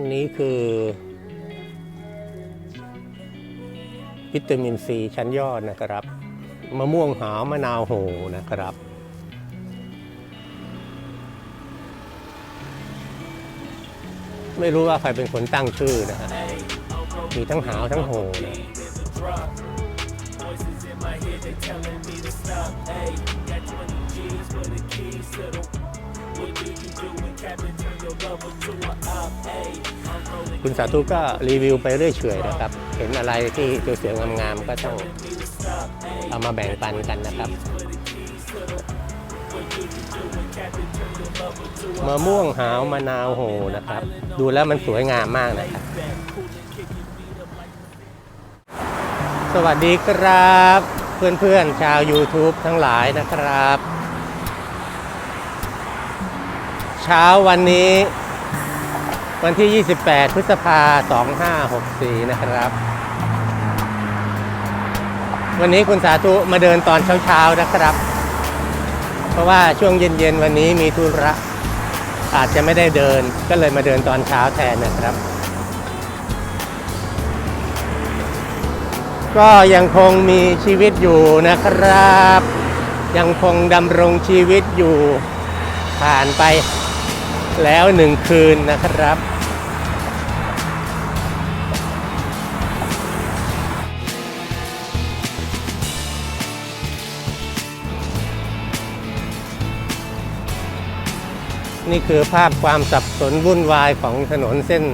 อันนี้คือ วิตามินซีชั้นยอดนะครับ มะม่วงหาวมะนาวโหนะครับไม่รู้ว่าใครเป็นคนตั้งชื่อนะฮะ มีทั้งหาวทั้งโหนะ คุณสาธุก็รีวิวไปเรื่อยเฉยนะครับ เห็นอะไรที่สวยๆงามๆก็ต้องเอามาแบ่งปันกันนะครับมะม่วงหาวมะนาวโหนะครับ ดูแล้วมันสวยงามมากนะครับ สวัสดีครับ เพื่อนๆชาว YouTube ทั้งหลายนะครับ เช้าวันนี้ วันที่ 28 พฤษภา 2564 นะครับ วันนี้คุณสาธุมาเดินตอนเช้าๆนะครับ เพราะว่าช่วงเย็นๆ วันนี้มีธุระอาจจะไม่ได้เดินก็เลยมาเดินตอนเช้าแทนนะครับ ก็ยังคงมีชีวิตอยู่นะครับ ยังคงดำรงชีวิตอยู่ผ่านไป แล้วหนึ่งคืนนะครับ นี่คือภาพความสับสนวุ่นวายของถนนเส้น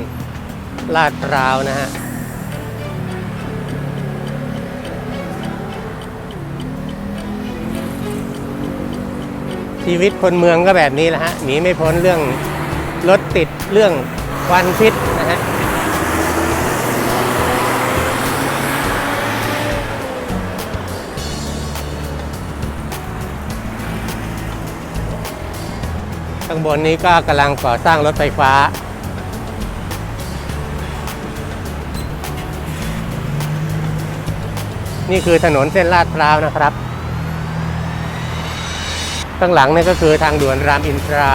ลาดพร้าวนะฮะ ชีวิตคนเมืองก็แบบนี้แหละฮะหนีไม่พ้นเรื่องรถติดเรื่องควันพิษนะฮะข้างบนนี้ก็กำลังก่อสร้างรถไฟฟ้า นี่คือถนนเส้นลาดพร้าวนะครับ ข้างหลังนี่ก็คือทางด่วนรามอินทรา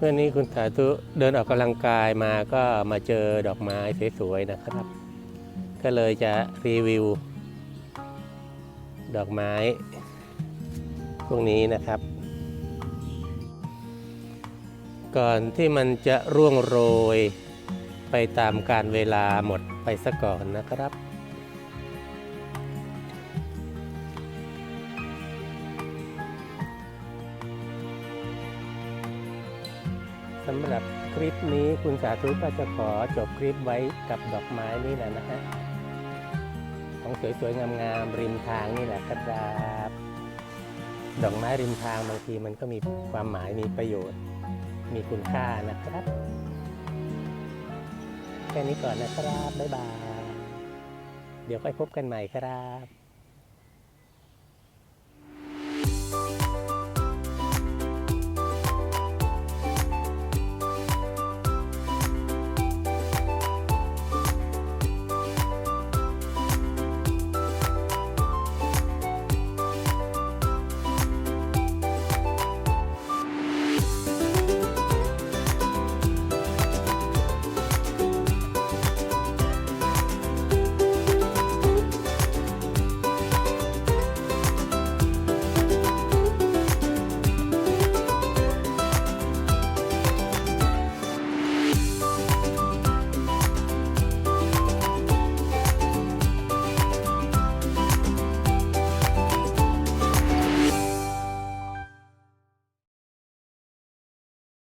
เมื่อนี้คุณสาธุเดินออกกำลังกายมาก็มาเจอดอกไม้สวยๆนะครับ ก็เลยจะรีวิว ดอกไม้พวกนี้นะครับ ก่อนที่มันจะร่วงโรยไปตามการเวลาหมดไปซะก่อนนะครับ สำหรับคลิปนี้คุณสาธุก็จะขอจบคลิปไว้กับดอกไม้นี่แหละนะฮะของสวยๆงามๆริมทางนี่แหละครับดอกไม้ริมทางบางทีมันก็มีความหมายมีประโยชน์ มีคุณค่านะครับ แค่นี้ก่อนนะครับ บ๊ายบาย เดี๋ยวค่อยพบกันใหม่ครับ